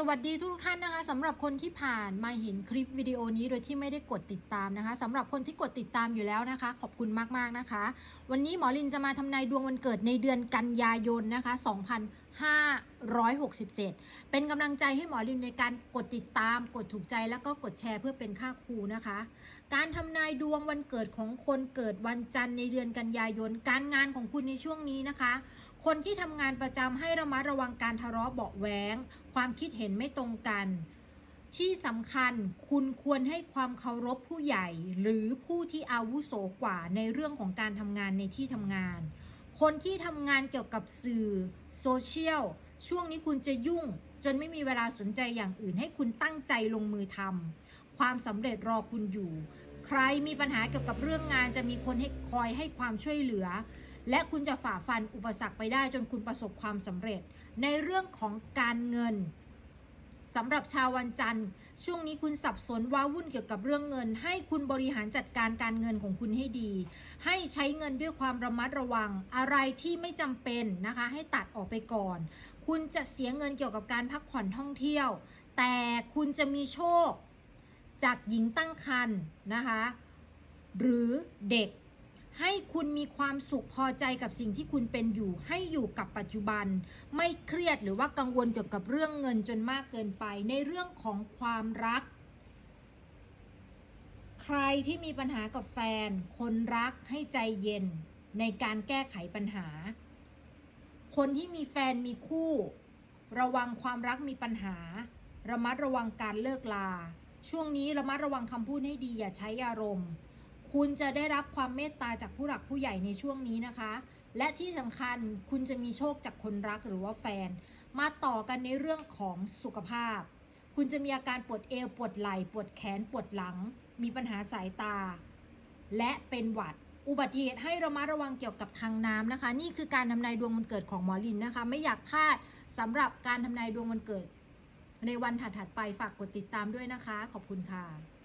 สวัสดีทุกท่านนะคะสำหรับคนที่ผ่านมาเห็นคลิปวิดีโอนี้โดยที่ไม่ได้กดติดตามนะคะสำหรับคนที่กดติดตามอยู่แล้วนะคะ ขอบคุณมากๆนะคะ วันนี้หมอลินจะมาทำนายดวงวันเกิดในเดือนกันยายนนะคะ 2567 เป็นกำลังใจให้หมอลินในการกดติดตาม กดถูกใจแล้วก็กดแชร์เพื่อเป็นค่าครูนะคะ การทำนายดวงวันเกิดของคนเกิดวันจันทร์ในเดือนกันยายน การงานของคุณในช่วงนี้นะคะ คนที่ทำงานประจำให้ระมัดระวังการทะเลาะเบาะแว้งความคิดเห็นไม่ตรงกัน ที่สำคัญคุณควรให้ความเคารพผู้ใหญ่ หรือผู้ที่อาวุโสกว่าในเรื่องของการทำงานในที่ทำงาน คนที่ทำงานเกี่ยวกับสื่อโซเชียลช่วงนี้คุณจะยุ่ง จนไม่มีเวลาสนใจอย่างอื่น ให้คุณตั้งใจลงมือทำความสำเร็จรอคุณอยู่ ใครมีปัญหาเกี่ยวกับเรื่องงานจะมีคนให้คอยให้ความช่วยเหลือ และคุณจะฝ่าฟันอุปสรรคไปได้จนคุณประสบความสำเร็จ ในเรื่องของการเงินสำหรับชาววันจันทร์ ช่วงนี้คุณสับสนว้าวุ่นเกี่ยวกับเรื่องเงิน ให้คุณบริหารจัดการการเงินของคุณให้ดี ให้ใช้เงินด้วยความระมัดระวังอะไรที่ไม่จำเป็นนะคะ ให้ตัดออกไปก่อน คุณจะเสียเงินเกี่ยวกับการพักผ่อนท่องเที่ยว แต่คุณจะมีโชคจากหญิงตั้งครรภ์นะคะ หรือเด็ก ให้คุณมีความสุขพอใจกับสิ่งที่คุณเป็นอยู่ ให้อยู่กับปัจจุบัน ไม่เครียดหรือว่ากังวลเกี่ยวกับเรื่องเงินจนมากเกินไป ในเรื่องของความรัก ใครที่มีปัญหากับแฟน คนรักให้ใจเย็น ในการแก้ไขปัญหา คนที่มีแฟนมีคู่ ระวังความรักมีปัญหา ระมัดระวังการเลิกลา ช่วงนี้ระมัดระวังคำพูดให้ดีอย่าใช้อารมณ์ คุณจะได้รับความเมตตาจากผู้หลักผู้ใหญ่ในช่วงนี้นะคะ และที่สำคัญคุณจะมีโชคจากคนรักหรือว่าแฟน มาต่อกันในเรื่องของสุขภาพ คุณจะมีอาการปวดเอวปวดไหล่ปวดแขนปวดหลัง มีปัญหาสายตา และเป็นหวัดอุบัติเหตุให้ระมัดระวังเกี่ยวกับทางน้ำนะคะ นี่คือการทำนายดวงวันเกิดของหมอลินนะคะ ไม่อยากพลาดสำหรับการทำนายดวงวันเกิด ในวันถัดๆไปฝากกดติดตามด้วยนะคะ ขอบคุณค่ะ